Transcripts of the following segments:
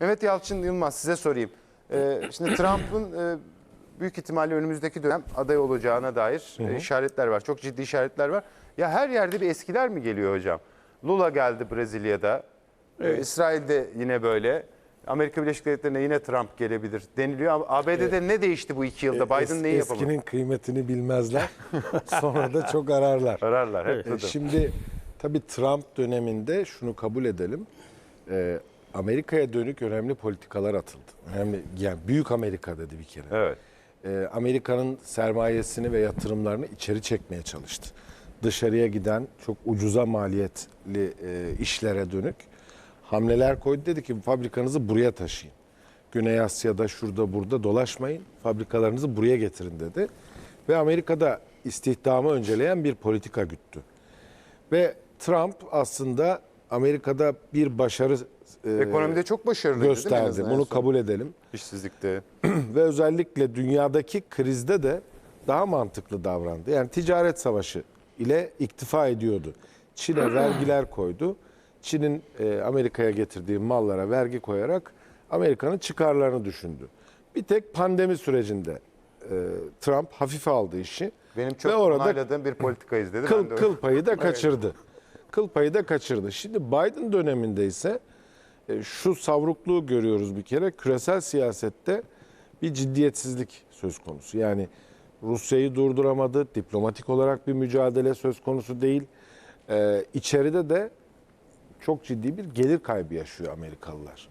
Mehmet Yalçın Yılmaz size sorayım. Ee, şimdi Trump'ın e, büyük ihtimalle önümüzdeki dönem aday olacağına dair e, işaretler var. Çok ciddi işaretler var. Ya her yerde bir eskiler mi geliyor hocam? Lula geldi Brezilya'da. Ee, İsrail'de yine böyle. Amerika Birleşik Devletleri'ne yine Trump gelebilir deniliyor. ABD'de ne değişti bu iki yılda? Biden Es- neyi yapamadı? Eskinin kıymetini bilmezler. Sonra da çok ararlar. Ararlar hep E, budur. Şimdi tabii Trump döneminde şunu kabul edelim. E, Amerika'ya dönük önemli politikalar atıldı. Önemli yani büyük Amerika dedi bir kere. Evet. E, Amerika'nın sermayesini ve yatırımlarını içeri çekmeye çalıştı. Dışarıya giden çok ucuza maliyetli e, işlere dönük hamleler koydu. Dedi ki fabrikanızı buraya taşıyın. Güney Asya'da şurada burada dolaşmayın. Fabrikalarınızı buraya getirin dedi. Ve Amerika'da istihdamı önceleyen bir politika güttü. Ve Trump aslında Amerika'da bir başarı e, Ekonomide çok başarılı gösterdi. Bunu kabul edelim İşsizlikte. ve özellikle dünyadaki krizde de daha mantıklı davrandı. Yani ticaret savaşı ile iktifa ediyordu. Çin'e vergiler koydu. Çin'in e, Amerika'ya getirdiği mallara vergi koyarak Amerika'nın çıkarlarını düşündü. Bir tek pandemi sürecinde e, Trump hafife aldı işi. Benim çok ve orada onayladığım bir politika izledi. Ben kıl, de kıl payı da kaçırdı. Kıl payı da kaçırdı. Şimdi Biden döneminde ise e, şu savrukluğu görüyoruz bir kere. Küresel siyasette bir ciddiyetsizlik söz konusu. Yani Rusya'yı durduramadı. Diplomatik olarak bir mücadele söz konusu değil. Ee, içeride de çok ciddi bir gelir kaybı yaşıyor Amerikalılar.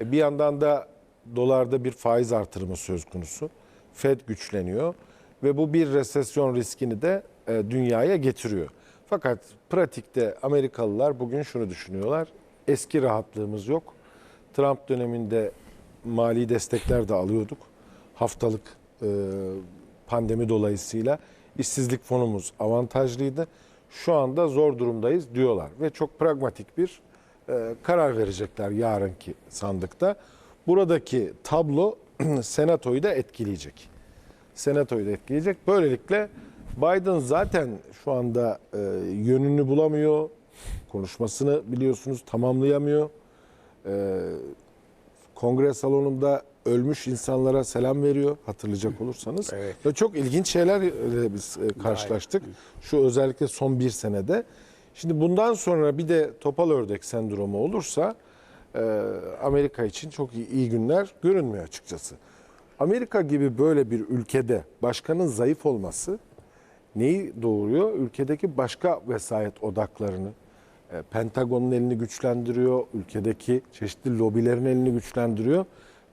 E, bir yandan da dolarda bir faiz artırımı söz konusu. Fed güçleniyor ve bu bir resesyon riskini de e, dünyaya getiriyor. Fakat pratikte Amerikalılar bugün şunu düşünüyorlar. Eski rahatlığımız yok. Trump döneminde mali destekler de alıyorduk. Haftalık e, pandemi dolayısıyla işsizlik fonumuz avantajlıydı. Şu anda zor durumdayız diyorlar ve çok pragmatik bir e, karar verecekler yarınki sandıkta. Buradaki tablo senatoyu da etkileyecek. Senatoyu da etkileyecek. Böylelikle Biden zaten şu anda e, yönünü bulamıyor. Konuşmasını biliyorsunuz tamamlayamıyor. E, kongre salonunda ölmüş insanlara selam veriyor hatırlayacak olursanız. Evet. Ve çok ilginç şeylerle biz e, karşılaştık. Şu özellikle son bir senede. Şimdi bundan sonra bir de topal ördek sendromu olursa e, Amerika için çok iyi, iyi günler görünmüyor açıkçası. Amerika gibi böyle bir ülkede başkanın zayıf olması neyi doğuruyor? Ülkedeki başka vesayet odaklarını, e, Pentagon'un elini güçlendiriyor, ülkedeki çeşitli lobilerin elini güçlendiriyor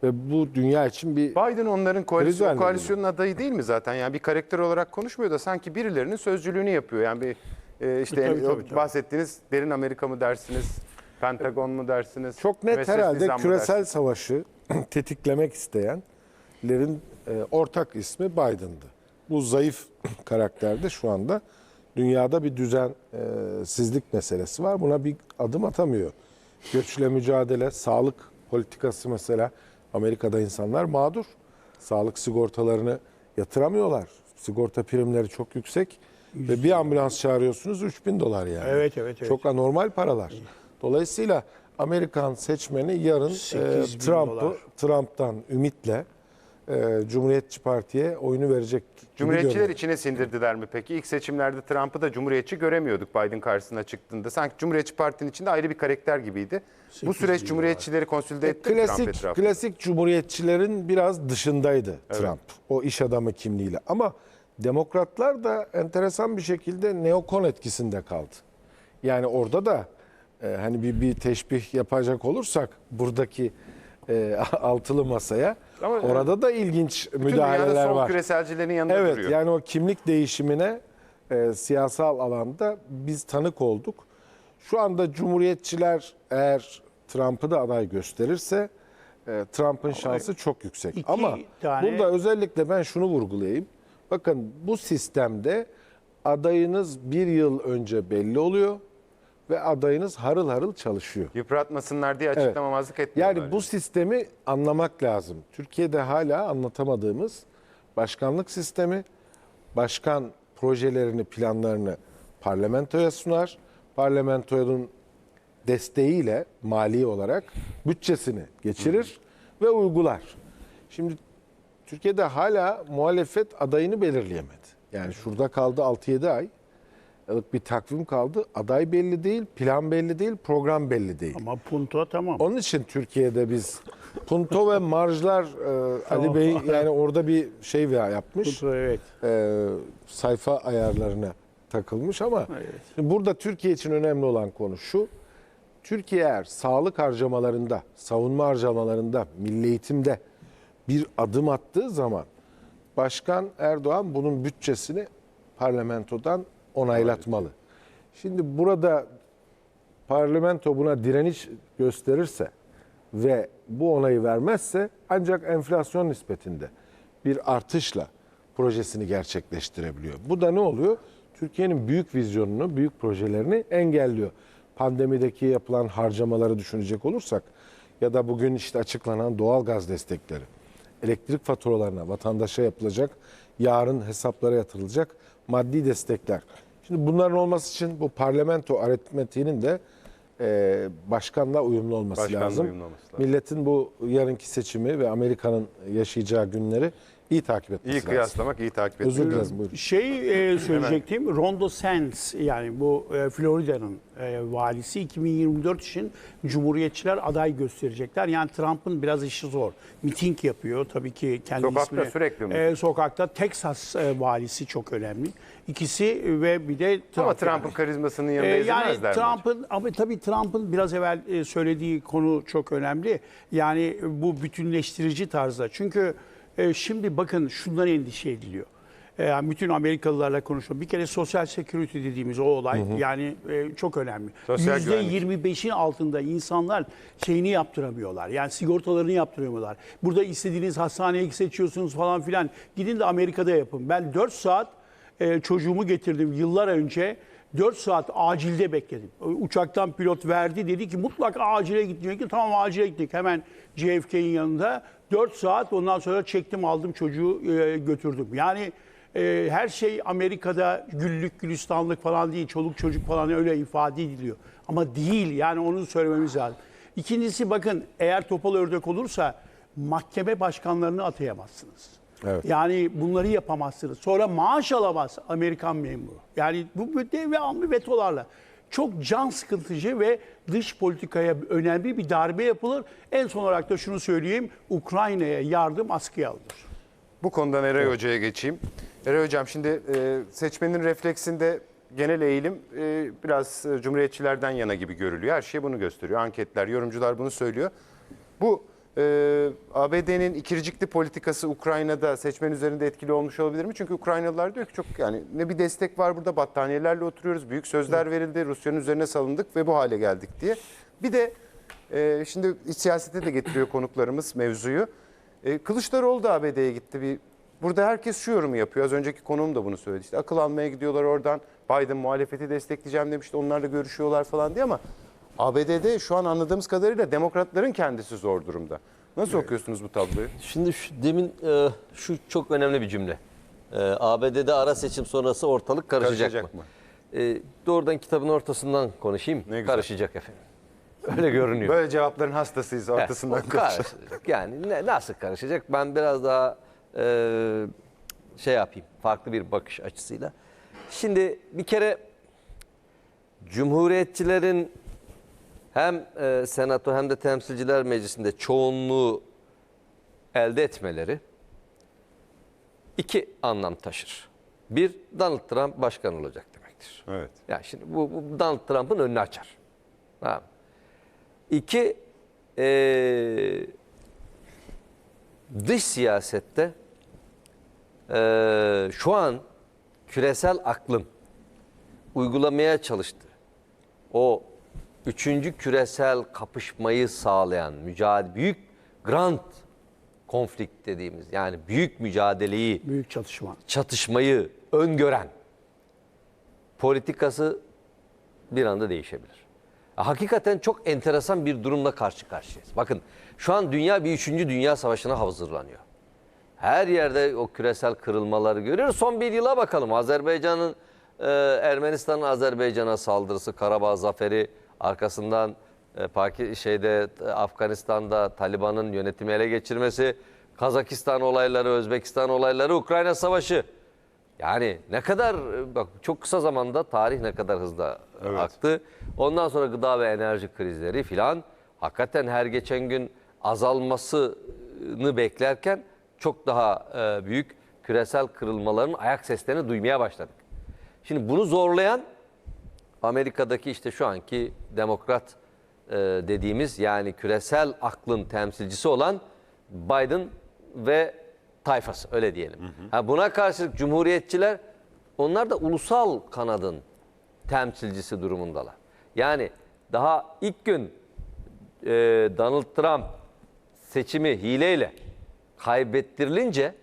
ve bu dünya için bir Biden onların koalisyon, koalisyonun adayı değil mi zaten? Yani bir karakter olarak konuşmuyor da sanki birilerinin sözcülüğünü yapıyor. Yani bir e, işte Tabii, tabii, tabii. bahsettiğiniz derin Amerika mı dersiniz? Pentagon mu dersiniz? çok net herhalde küresel dersiniz? savaşı tetiklemek isteyenlerin e, ortak ismi Biden'dı. Bu zayıf karakterde şu anda dünyada bir düzensizlik meselesi var. Buna bir adım atamıyor. Göçle mücadele, sağlık politikası mesela Amerika'da insanlar mağdur. Sağlık sigortalarını yatıramıyorlar. Sigorta primleri çok yüksek ve bir ambulans çağırıyorsunuz 3000 dolar yani. Evet, evet, evet. Çok anormal paralar. Dolayısıyla Amerikan seçmeni yarın 8 e, bin Trump'ı. Trump'tan ümitle e, Cumhuriyetçi Parti'ye oyunu verecek Cumhuriyetçiler içine sindirdiler mi peki? İlk seçimlerde Trump'ı da Cumhuriyetçi göremiyorduk Biden karşısına çıktığında. Sanki Cumhuriyetçi Parti'nin içinde ayrı bir karakter gibiydi. Bu süreç Cumhuriyetçileri konsolide etti mi Trump Klasik etrafında? klasik Cumhuriyetçilerin biraz dışındaydı Trump. O iş adamı kimliğiyle. Ama demokratlar da enteresan bir şekilde neokon etkisinde kaldı. Yani orada da e, hani bir, bir teşbih yapacak olursak buradaki e, altılı masaya Ama orada da ilginç müdahaleler sol var. küreselcilerin yanında Evet duruyor. yani o kimlik değişimine e, siyasal alanda biz tanık olduk. Şu anda Cumhuriyetçiler eğer Trump'ı da aday gösterirse e, Trump'ın şansı çok yüksek. iki Ama tane- burada özellikle ben şunu vurgulayayım. Bakın bu sistemde adayınız bir yıl önce belli oluyor ve adayınız harıl harıl çalışıyor. Yıpratmasınlar diye açıklamamazlık etmiyorlar. Yani bu sistemi anlamak lazım. Türkiye'de hala anlatamadığımız başkanlık sistemi, başkan projelerini, planlarını parlamentoya sunar. Parlamentonun desteğiyle mali olarak bütçesini geçirir ve uygular. Şimdi Türkiye'de hala muhalefet adayını belirleyemedi. Yani şurada kaldı 6-7 ay. Bir takvim kaldı. Aday belli değil, plan belli değil, program belli değil. Ama punto tamam. Onun için Türkiye'de biz punto ve marjlar e, Ali Bey yani orada bir şey veya yapmış. Punto evet. E, sayfa ayarlarına takılmış ama şimdi burada Türkiye için önemli olan konu şu. Türkiye eğer sağlık harcamalarında, savunma harcamalarında, milli eğitimde bir adım attığı zaman Başkan Erdoğan bunun bütçesini parlamentodan onaylatmalı. Şimdi burada parlamento buna direniş gösterirse ve bu onayı vermezse ancak enflasyon nispetinde bir artışla projesini gerçekleştirebiliyor. Bu da ne oluyor? Türkiye'nin büyük vizyonunu, büyük projelerini engelliyor. Pandemideki yapılan harcamaları düşünecek olursak ya da bugün işte açıklanan doğal gaz destekleri, elektrik faturalarına vatandaşa yapılacak, yarın hesaplara yatırılacak maddi destekler. Şimdi bunların olması için bu parlamento aritmetiğinin de e, başkanla uyumlu olması Başkanla lazım. uyumlu olması lazım. Milletin bu yarınki seçimi ve Amerika'nın yaşayacağı günleri iyi takip etmesi İyi lazım. kıyaslamak, iyi takip etmek. Özür dilerim buyurun. Şey e, söyleyecektim. Rondo Sands yani bu e, Florida'nın e, valisi 2024 için Cumhuriyetçiler aday gösterecekler. Yani Trump'ın biraz işi zor. Miting yapıyor tabii ki kendi Sokakta ismini. sürekli mi? E, sokakta Texas e, valisi çok önemli. İkisi ve bir de Trump. Ama Trump'ın yani. karizmasının Ee, yanında yani ezilmezler mi? Trump'ın ama tabii Trump'ın biraz evvel e, söylediği konu çok önemli. Yani bu bütünleştirici tarzda. Çünkü e, şimdi bakın şundan endişe ediliyor. E, Yani bütün Amerikalılarla konuşuyor. Bir kere sosyal security dediğimiz o olay yani e, çok önemli. Sosyal Yüzde güvenlik. %25'in altında insanlar şeyini yaptıramıyorlar. Yani sigortalarını yaptıramıyorlar. Burada istediğiniz hastaneye seçiyorsunuz falan filan. Gidin de Amerika'da yapın. Ben 4 saat e, çocuğumu getirdim yıllar önce. 4 saat acilde bekledim. Uçaktan pilot verdi dedi ki mutlaka acile git diyor ki tamam acile gittik. Hemen JFK'in yanında 4 saat ondan sonra çektim aldım çocuğu e, götürdüm. Yani e, her şey Amerika'da güllük gülistanlık falan değil. Çoluk çocuk falan öyle ifade ediliyor. Ama değil yani onu söylememiz lazım. İkincisi bakın eğer topal ördek olursa mahkeme başkanlarını atayamazsınız. Evet. Yani bunları yapamazsınız. Sonra maaş alamaz Amerikan memuru. Yani bu devamlı vetolarla. Çok can sıkıntıcı ve dış politikaya önemli bir darbe yapılır. En son olarak da şunu söyleyeyim. Ukrayna'ya yardım askıya alınır. Bu konudan Eray Hoca'ya geçeyim. Eray Hocam şimdi e, seçmenin refleksinde genel eğilim e, biraz e, cumhuriyetçilerden yana gibi görülüyor. Her şey bunu gösteriyor. Anketler, yorumcular bunu söylüyor. Bu e, ABD'nin ikircikli politikası Ukrayna'da seçmen üzerinde etkili olmuş olabilir mi? Çünkü Ukraynalılar diyor ki çok yani ne bir destek var burada battaniyelerle oturuyoruz. Büyük sözler verildi. Rusya'nın üzerine salındık ve bu hale geldik diye. Bir de e, şimdi iç siyasete de getiriyor konuklarımız mevzuyu. E, Kılıçdaroğlu da ABD'ye gitti. Bir, burada herkes şu yorumu yapıyor. Az önceki konuğum da bunu söyledi. İşte akıl almaya gidiyorlar oradan. Biden muhalefeti destekleyeceğim demişti. Onlarla görüşüyorlar falan diye ama ABD'de şu an anladığımız kadarıyla demokratların kendisi zor durumda. Nasıl okuyorsunuz bu tabloyu? Şimdi şu, demin e, şu çok önemli bir cümle. E, ABD'de ara seçim sonrası ortalık karışacak, Karışacak mı? mı? E, doğrudan kitabın ortasından konuşayım. Ne güzel. Karışacak efendim. Öyle görünüyor. Böyle cevapların hastasıyız Evet, ortasından karışacak. Yani ne, nasıl karışacak? Ben biraz daha e, şey yapayım. Farklı bir bakış açısıyla. Şimdi bir kere Cumhuriyetçilerin hem e, Senato hem de Temsilciler Meclisi'nde çoğunluğu elde etmeleri iki anlam taşır. Bir, Donald Trump başkan olacak demektir. Evet. Yani şimdi bu, bu Donald Trump'ın önünü açar. Tamam. İki, eee, dış siyasette eee, şu an küresel aklın uygulamaya çalıştığı o üçüncü küresel kapışmayı sağlayan mücadele, büyük grand konflikt dediğimiz yani büyük mücadeleyi Büyük çatışma. çatışmayı öngören politikası bir anda değişebilir. Hakikaten çok enteresan bir durumla karşı karşıyayız. Bakın şu an dünya bir üçüncü dünya savaşına hazırlanıyor. Her yerde o küresel kırılmaları görüyoruz. Son bir yıla bakalım. Azerbaycan'ın, e, Ermenistan'ın Azerbaycan'a saldırısı, Karabağ zaferi, arkasından e, Paki şeyde Afganistan'da Taliban'ın yönetimi ele geçirmesi, Kazakistan olayları, Özbekistan olayları, Ukrayna savaşı. Yani ne kadar e, bak çok kısa zamanda tarih ne kadar hızlı e, aktı. Ondan sonra gıda ve enerji krizleri filan hakikaten her geçen gün azalmasını beklerken çok daha büyük küresel kırılmaların ayak seslerini duymaya başladık. Şimdi bunu zorlayan Amerika'daki işte şu anki demokrat e, dediğimiz yani küresel aklın temsilcisi olan Biden ve tayfası öyle diyelim. Ha, buna karşılık cumhuriyetçiler onlar da ulusal kanadın temsilcisi durumundalar. Yani daha ilk gün e, Donald Trump seçimi hileyle kaybettirilince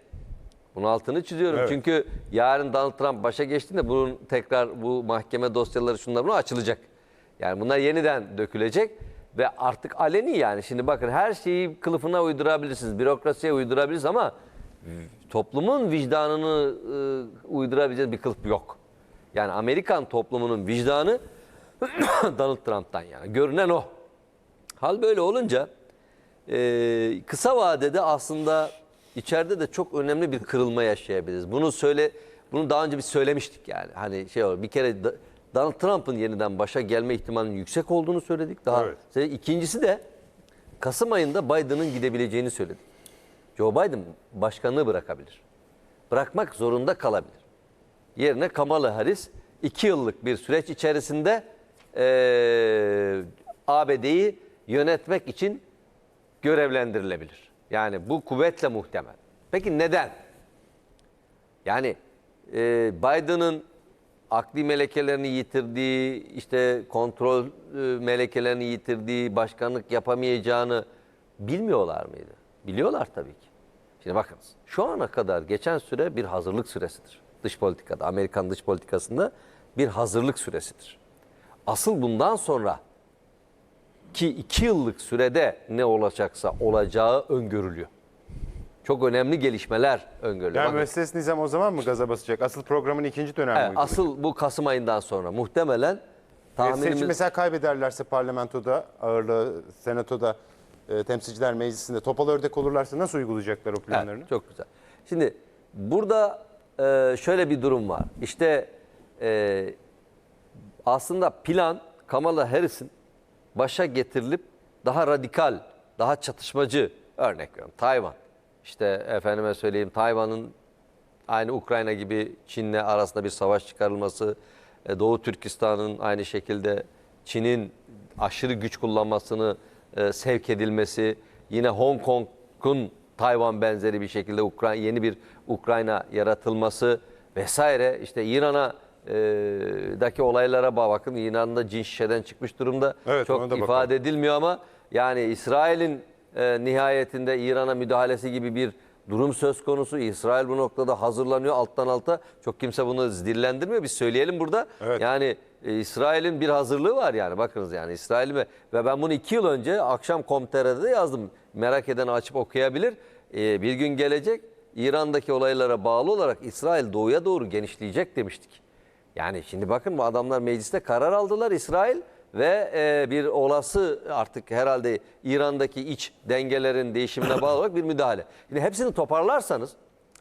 bunun altını çiziyorum. Çünkü yarın Donald Trump başa geçtiğinde bunun tekrar bu mahkeme dosyaları şunlar bunu açılacak. Yani bunlar yeniden dökülecek ve artık aleni yani. Şimdi bakın her şeyi kılıfına uydurabilirsiniz, bürokrasiye uydurabilirsiniz ama toplumun vicdanını e, uydurabileceğiniz bir kılıf yok. Yani Amerikan toplumunun vicdanı Donald Trump'tan yani. Görünen o. Hal böyle olunca e, kısa vadede aslında içeride de çok önemli bir kırılma yaşayabiliriz. Bunu söyle bunu daha önce bir söylemiştik yani. Hani şey olur bir kere Donald Trump'ın yeniden başa gelme ihtimalinin yüksek olduğunu söyledik. Daha Evet. ikincisi de Kasım ayında Biden'ın gidebileceğini söyledik. Joe Biden başkanlığı bırakabilir. Bırakmak zorunda kalabilir. Yerine Kamala Harris iki yıllık bir süreç içerisinde eee ABD'yi yönetmek için görevlendirilebilir. Yani bu kuvvetle muhtemel. Peki neden? Yani e, Biden'ın akli melekelerini yitirdiği, işte kontrol e, melekelerini yitirdiği, başkanlık yapamayacağını bilmiyorlar mıydı? Biliyorlar tabii ki. Şimdi bakınız şu ana kadar geçen süre bir hazırlık süresidir. Dış politikada, Amerikan dış politikasında bir hazırlık süresidir. Asıl bundan sonra ki iki yıllık sürede ne olacaksa olacağı öngörülüyor. Çok önemli gelişmeler öngörülüyor. Yani Bakın, müesses nizam o zaman mı gaza basacak? Asıl programın ikinci dönemi evet, asıl bu Kasım ayından sonra muhtemelen tahminimiz... Seçim mesela kaybederlerse parlamentoda, ağırlığı senatoda, e, temsilciler meclisinde topal ördek olurlarsa nasıl uygulayacaklar o planlarını? Evet, çok güzel. Şimdi burada e, şöyle bir durum var. İşte e, aslında plan Kamala Harris'in başa getirilip daha radikal, daha çatışmacı örnek veriyorum. Tayvan. İşte efendime söyleyeyim Tayvan'ın aynı Ukrayna gibi Çin'le arasında bir savaş çıkarılması, e, Doğu Türkistan'ın aynı şekilde Çin'in aşırı güç kullanmasını e, sevk edilmesi, yine Hong Kong'un Tayvan benzeri bir şekilde Ukrayna yeni bir Ukrayna yaratılması vesaire işte İran'a daki olaylara bak- bakın İran'da cin şişeden çıkmış durumda. Evet, Çok ifade bakalım. edilmiyor ama yani İsrail'in e, nihayetinde İran'a müdahalesi gibi bir durum söz konusu. İsrail bu noktada hazırlanıyor alttan alta. Çok kimse bunu dillendirmiyor. Biz söyleyelim burada. Evet. Yani e, İsrail'in bir hazırlığı var yani bakınız yani İsrail ve ve ben bunu iki yıl önce akşam Komtere'de de yazdım. Merak eden açıp okuyabilir. E, bir gün gelecek İran'daki olaylara bağlı olarak İsrail doğuya doğru genişleyecek demiştik. Yani şimdi bakın bu adamlar mecliste karar aldılar İsrail ve e, bir olası artık herhalde İran'daki iç dengelerin değişimine bağlı olarak bir müdahale. Şimdi hepsini toparlarsanız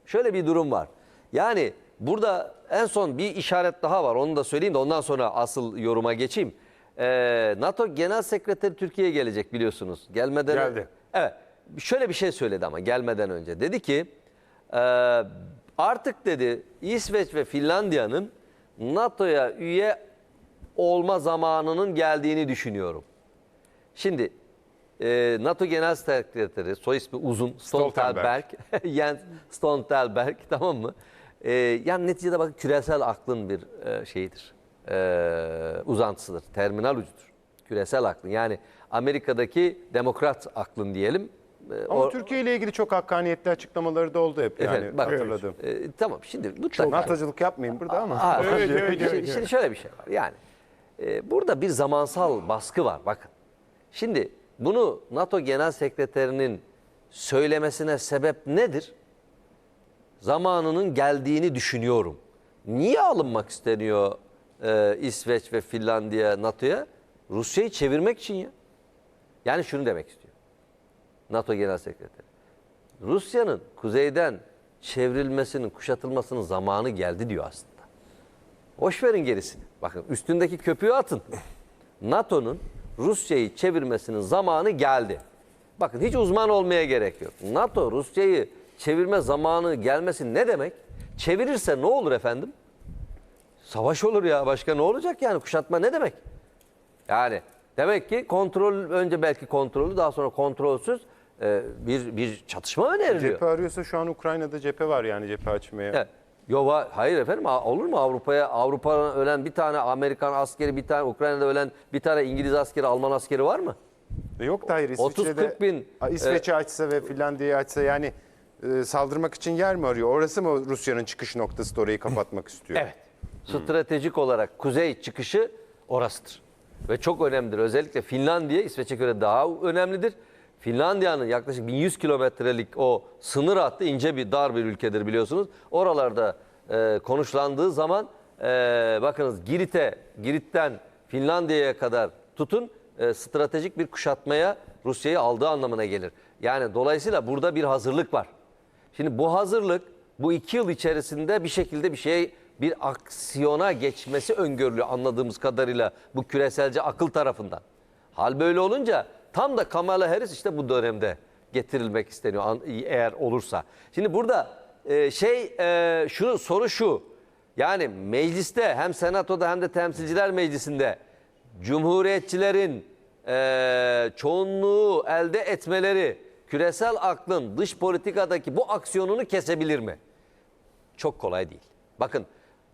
şöyle bir durum var. Yani burada en son bir işaret daha var onu da söyleyeyim de ondan sonra asıl yoruma geçeyim. E, NATO Genel Sekreteri Türkiye'ye gelecek biliyorsunuz. Gelmeden Geldi. Evet. Şöyle bir şey söyledi ama gelmeden önce. Dedi ki e, artık dedi İsveç ve Finlandiya'nın NATO'ya üye olma zamanının geldiğini düşünüyorum. Şimdi e, NATO Genel Sekreteri soy ismi uzun Stoltenberg, Jens Stoltenberg tamam mı? E, yani neticede bakın küresel aklın bir e, şeyidir. E, uzantısıdır. Terminal ucudur. Küresel aklın. Yani Amerika'daki demokrat aklın diyelim. E, Ama o- Türkiye ile ilgili çok hakkaniyetli açıklamaları da oldu hep yani Efendim, bak, hatırladığım. e, tamam şimdi mutlaka. NATO'culuk yapmayayım burada ama. Ha, Evet, şimdi, evet, evet, şimdi şöyle bir şey var. Yani e, burada bir zamansal baskı var. Bakın. Şimdi bunu NATO Genel Sekreterinin söylemesine sebep nedir? Zamanının geldiğini düşünüyorum. Niye alınmak isteniyor e, İsveç ve Finlandiya NATO'ya? Rusya'yı çevirmek için ya. Yani şunu demek istiyor. NATO Genel Sekreteri. Rusya'nın kuzeyden çevrilmesinin, kuşatılmasının zamanı geldi diyor aslında. Boş verin gerisini. Bakın üstündeki köpüğü atın. NATO'nun Rusya'yı çevirmesinin zamanı geldi. Bakın hiç uzman olmaya gerek yok. NATO Rusya'yı çevirme zamanı gelmesi ne demek? Çevirirse ne olur efendim? Savaş olur ya. Başka ne olacak yani? Kuşatma ne demek? Yani demek ki kontrol önce belki kontrollü daha sonra kontrolsüz e, bir bir çatışma öneriliyor. Cephe arıyorsa şu an Ukrayna'da cephe var yani cephe açmaya. Evet. Yo, hayır efendim olur mu Avrupa'ya Avrupa'dan ölen bir tane Amerikan askeri bir tane Ukrayna'da ölen bir tane İngiliz askeri Alman askeri var mı? E Yok da hayır 30-40 İsviçre'de bin, A, İsveç'i açsa ve Finlandiya'yı açsa yani e, saldırmak için yer mi arıyor? Orası mı Rusya'nın çıkış noktası da orayı kapatmak istiyor? Evet. Stratejik olarak kuzey çıkışı orasıdır. Ve çok önemlidir. Özellikle Finlandiya İsveç'e göre daha önemlidir. Finlandiya'nın yaklaşık 1100 kilometrelik o sınır hattı ince bir dar bir ülkedir biliyorsunuz. Oralarda e, konuşlandığı zaman e, bakınız Girit'e, Girit'ten Finlandiya'ya kadar tutun e, stratejik bir kuşatmaya Rusya'yı aldığı anlamına gelir. Yani dolayısıyla burada bir hazırlık var. Şimdi bu hazırlık bu iki yıl içerisinde bir şekilde bir şey bir aksiyona geçmesi öngörülüyor anladığımız kadarıyla bu küreselci akıl tarafından. Hal böyle olunca tam da Kamala Harris işte bu dönemde getirilmek isteniyor eğer olursa. Şimdi burada e, şey e, şu soru şu. Yani mecliste hem senatoda hem de temsilciler meclisinde cumhuriyetçilerin e, çoğunluğu elde etmeleri küresel aklın dış politikadaki bu aksiyonunu kesebilir mi? Çok kolay değil. Bakın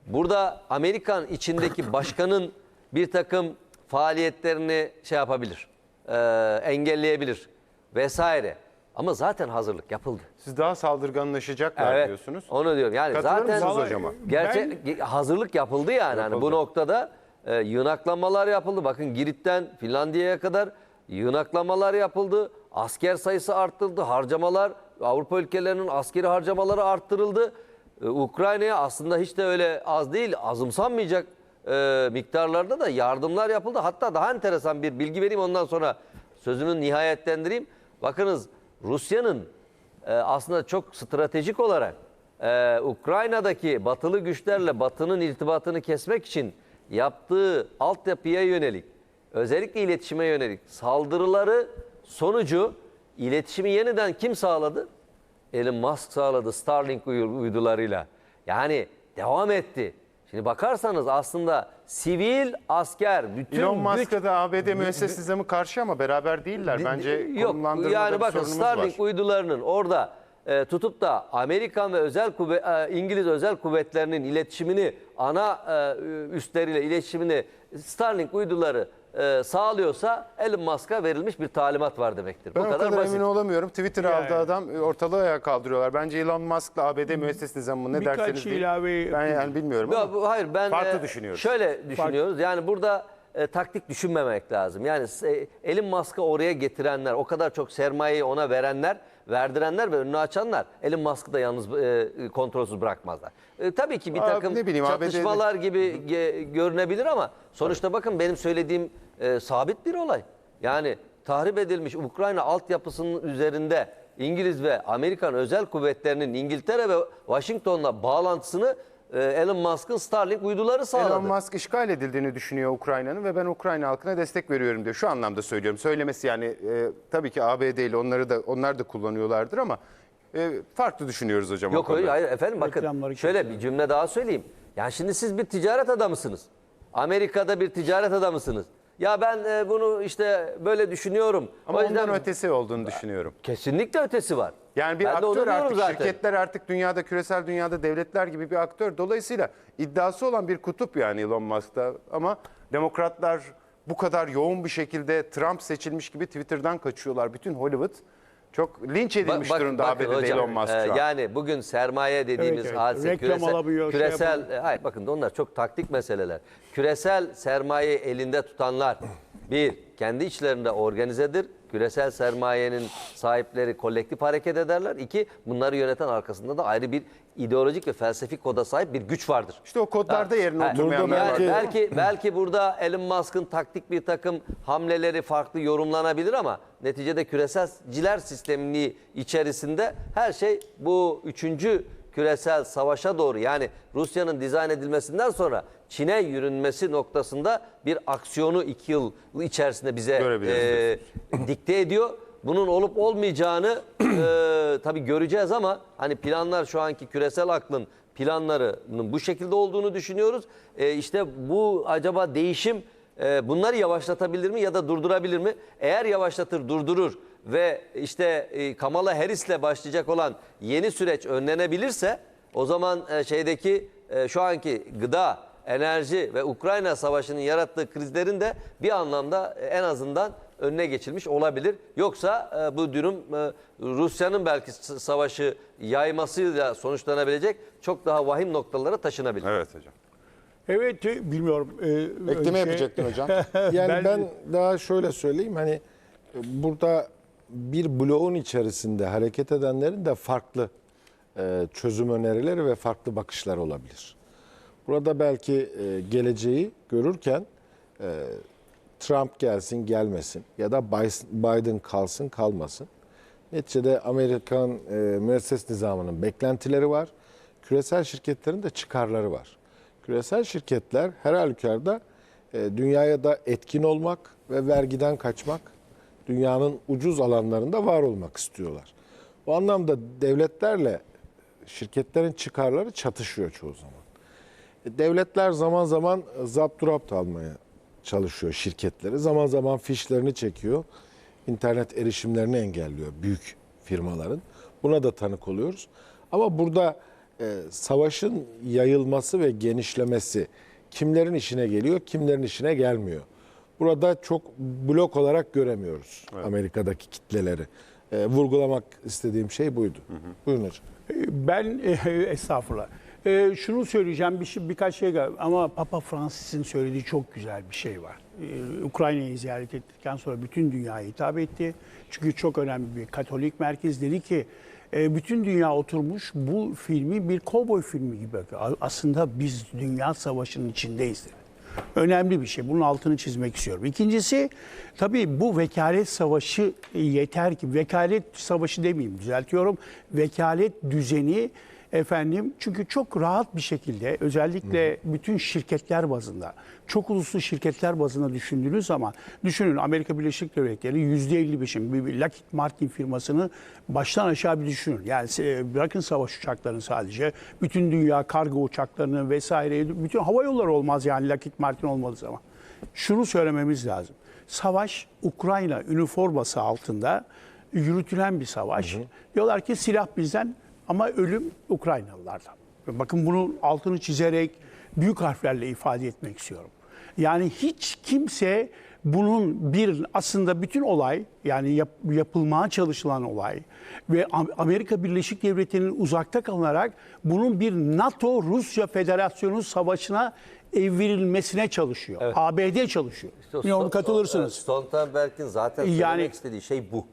burada Amerikan içindeki başkanın bir takım faaliyetlerini şey yapabilir, e, engelleyebilir vesaire. Ama zaten hazırlık yapıldı. Siz daha saldırganlaşacaklar diyorsunuz. Onu diyorum. Yani Katılır zaten mısınız hocama? Gerçek hazırlık yapıldı yani. Hani bu Yapıldı. noktada e, yığınaklamalar yapıldı. Bakın Girit'ten Finlandiya'ya kadar yığınaklamalar yapıldı. Asker sayısı arttırıldı. Harcamalar Avrupa ülkelerinin askeri harcamaları arttırıldı. E, Ukrayna'ya aslında hiç de öyle az değil, azımsanmayacak e, miktarlarda da yardımlar yapıldı. Hatta daha enteresan bir bilgi vereyim ondan sonra sözümü nihayetlendireyim. Bakınız Rusya'nın e, aslında çok stratejik olarak e, Ukrayna'daki batılı güçlerle batının irtibatını kesmek için yaptığı altyapıya yönelik özellikle iletişime yönelik saldırıları sonucu iletişimi yeniden kim sağladı? Elon Musk sağladı Starlink uy- uydularıyla. Yani devam etti. Şimdi bakarsanız aslında sivil asker bütün Elon güç Musk'a da ABD müesses nizamı karşı ama beraber değiller. Bence Yok yani bakın Starlink var. uydularının orada e, tutup da Amerikan ve özel kuvvet, e, İngiliz özel kuvvetlerinin iletişimini ana e, üstleriyle iletişimini Starlink uyduları e, sağlıyorsa Elon Musk'a verilmiş bir talimat var demektir. Ben Bu o kadar, kadar basit. emin olamıyorum. Twitter aldı adam ortalığı ayağa kaldırıyorlar. Bence Elon Musk'la ABD müesses nizamı ne Birkaç derseniz deyin. ilave Ben yani bilmiyorum Ya ama. hayır ben Farklı e, düşünüyoruz. Şöyle düşünüyoruz. Yani burada e, taktik düşünmemek lazım. Yani e, Elon Musk'ı oraya getirenler, o kadar çok sermayeyi ona verenler, verdirenler ve önünü açanlar Elon Musk'ı da yalnız e, kontrolsüz bırakmazlar. E, tabii ki bir Aa, takım ne bileyim, ABD'de çatışmalar gibi ge- görünebilir ama sonuçta bakın benim söylediğim e, sabit bir olay. Yani tahrip edilmiş Ukrayna altyapısının üzerinde İngiliz ve Amerikan özel kuvvetlerinin İngiltere ve Washington'la bağlantısını e, Elon Musk'ın Starlink uyduları sağladı. Elon Musk işgal edildiğini düşünüyor Ukrayna'nın ve ben Ukrayna halkına destek veriyorum diyor. Şu anlamda söylüyorum. Söylemesi yani e, tabii ki ABD ile onları da onlar da kullanıyorlardır ama e, farklı düşünüyoruz hocam. o Yok konuda. öyle hayır efendim bakın şöyle bir cümle daha söyleyeyim. Yani şimdi siz bir ticaret adamısınız. Amerika'da bir ticaret adamısınız. Ya ben e, bunu işte böyle düşünüyorum. Ama o yüzden ondan ötesi olduğunu düşünüyorum. kesinlikle ötesi var. Yani bir Ben de onu aktör diyorum artık zaten. şirketler artık dünyada küresel dünyada devletler gibi bir aktör. Dolayısıyla iddiası olan bir kutup yani Elon Musk'ta ama demokratlar bu kadar yoğun bir şekilde Trump seçilmiş gibi Twitter'dan kaçıyorlar. Bütün Hollywood çok linç edilmiş Bak- bak- durumda bakın ABD'de hocam, Elon Musk e, şu an. Yani bugün sermaye dediğimiz Evet, evet. hadise Reklam küresel, alamıyor, şey küresel e, hayır bakın onlar çok taktik meseleler. Küresel sermaye elinde tutanlar bir kendi içlerinde organizedir küresel sermayenin sahipleri kolektif hareket ederler. İki, bunları yöneten arkasında da ayrı bir ideolojik ve felsefi koda sahip bir güç vardır. İşte o kodlarda yerine Ha, oturmayanlar yani var. belki- belki belki burada Elon Musk'ın taktik bir takım hamleleri farklı yorumlanabilir ama neticede küreselciler sistemini içerisinde her şey bu üçüncü küresel savaşa doğru yani Rusya'nın dizayn edilmesinden sonra Çin'e yürünmesi noktasında bir aksiyonu iki yıl içerisinde bize e, dikte ediyor. Bunun olup olmayacağını e, tabii göreceğiz ama hani planlar şu anki küresel aklın planlarının bu şekilde olduğunu düşünüyoruz. E, işte bu acaba değişim e, bunları yavaşlatabilir mi ya da durdurabilir mi? Eğer yavaşlatır, durdurur ve işte e, Kamala Harris'le başlayacak olan yeni süreç önlenebilirse o zaman e, şeydeki e, şu anki gıda, enerji ve Ukrayna savaşının yarattığı krizlerin de bir anlamda e, en azından önüne geçilmiş olabilir. Yoksa e, bu durum e, Rusya'nın belki savaşı yaymasıyla sonuçlanabilecek çok daha vahim noktalara taşınabilir. Evet hocam. Evet bilmiyorum. e, Ekleme şey- yapacaktın hocam. Yani Ben- ben, daha şöyle söyleyeyim hani burada bir bloğun içerisinde hareket edenlerin de farklı e, çözüm önerileri ve farklı bakışlar olabilir. Burada belki e, geleceği görürken e, Trump gelsin gelmesin ya da Biden kalsın kalmasın. Neticede Amerikan e, müesses nizamının beklentileri var. Küresel şirketlerin de çıkarları var. Küresel şirketler her halükarda dünyaya da etkin olmak ve vergiden kaçmak, dünyanın ucuz alanlarında var olmak istiyorlar. Bu anlamda devletlerle şirketlerin çıkarları çatışıyor çoğu zaman. E, Devletler zaman zaman zapturapt almaya çalışıyor şirketleri. Zaman zaman fişlerini çekiyor. internet erişimlerini engelliyor büyük firmaların. Buna da tanık oluyoruz. Ama burada e, savaşın yayılması ve genişlemesi kimlerin işine geliyor, kimlerin işine gelmiyor. Burada çok blok olarak göremiyoruz Amerika'daki kitleleri. E, vurgulamak istediğim şey buydu. Buyurun hocam. Ben e, estağfurullah. E, şunu söyleyeceğim bir şey, birkaç şey ama Papa Francis'in söylediği çok güzel bir şey var. E, Ukrayna'yı ziyaret ettikten sonra bütün dünyaya hitap etti. Çünkü çok önemli bir Katolik merkez dedi ki e, bütün dünya oturmuş bu filmi bir kovboy filmi gibi. Aslında biz dünya savaşının içindeyiz dedi. Önemli bir şey. Bunun altını çizmek istiyorum. İkincisi tabii bu vekalet savaşı yeter ki vekalet savaşı demeyeyim düzeltiyorum. Vekalet düzeni efendim çünkü çok rahat bir şekilde özellikle bütün şirketler bazında çok uluslu şirketler bazında düşündüğünüz zaman düşünün Amerika Birleşik Devletleri %55'in bir, Lockheed Martin firmasını baştan aşağı bir düşünün. Yani e, bırakın savaş uçaklarını sadece bütün dünya kargo uçaklarını vesaire bütün hava yolları olmaz yani Lockheed Martin olmadığı zaman. Şunu söylememiz lazım. Savaş Ukrayna üniforması altında yürütülen bir savaş. Diyorlar ki silah bizden ama ölüm Ukraynalılardan. Bakın bunun altını çizerek büyük harflerle ifade etmek istiyorum. Yani hiç kimse bunun bir aslında bütün olay yani yap, yapılmaya çalışılan olay ve Am- Amerika Birleşik Devletleri'nin uzakta kalınarak bunun bir NATO Rusya Federasyonu savaşına evrilmesine çalışıyor. ABD çalışıyor. İşte Bilmiyorum katılırsınız. Stoltenberg'in zaten Yani- söylemek istediği şey bu.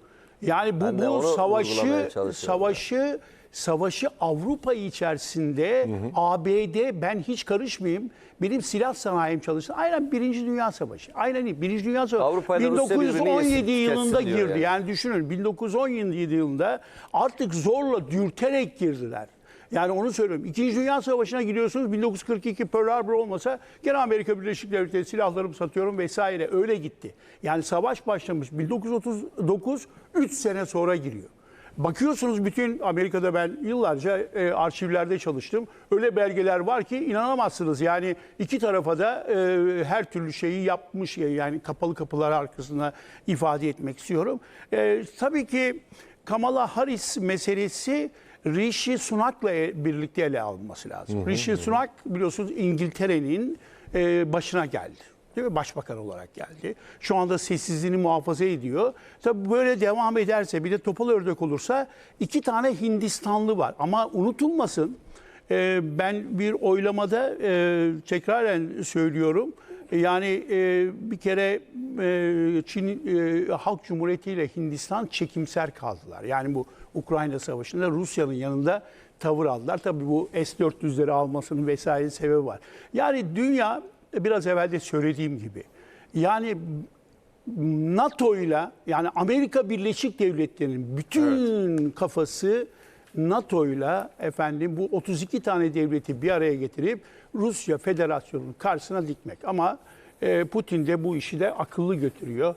Yani bu Ben bu savaşı savaşı savaşı Avrupa içerisinde ABD ben hiç karışmayayım. Benim silah sanayim çalıştı. Aynen Birinci Dünya Savaşı. Aynen değil. Birinci Dünya Savaşı. Avrupa ile Rusya birbirini 1917 yesin, yılında girdi. yani. Yani. düşünün 1917 yılında artık zorla dürterek girdiler. Yani onu söylüyorum. İkinci Dünya Savaşı'na gidiyorsunuz. 1942 Pearl Harbor olmasa gene Amerika Birleşik Devletleri silahlarımı satıyorum vesaire. Öyle gitti. Yani savaş başlamış. 1939 3 sene sonra giriyor. Bakıyorsunuz bütün Amerika'da ben yıllarca e, arşivlerde çalıştım. Öyle belgeler var ki inanamazsınız. Yani iki tarafa da e, her türlü şeyi yapmış yani kapalı kapılar arkasında ifade etmek istiyorum. E, tabii ki Kamala Harris meselesi Rishi Sunak'la e- birlikte ele alınması lazım. Rishi Sunak biliyorsunuz İngiltere'nin e, başına geldi. Değil mi? Başbakan olarak geldi. Şu anda sessizliğini muhafaza ediyor. Tabii böyle devam ederse bir de topal ördek olursa iki tane Hindistanlı var. Ama unutulmasın e, ben bir oylamada e, tekraren söylüyorum. Yani e, bir kere e, Çin e, Halk Cumhuriyeti ile Hindistan çekimser kaldılar. Yani bu Ukrayna Savaşı'nda Rusya'nın yanında tavır aldılar. Tabii bu S-400'leri almasının vesaire sebebi var. Yani dünya biraz evvel de söylediğim gibi yani NATO ile yani Amerika Birleşik Devletleri'nin bütün kafası NATO ile efendim bu 32 tane devleti bir araya getirip Rusya Federasyonu'nun karşısına dikmek. Ama e, Putin de bu işi de akıllı götürüyor.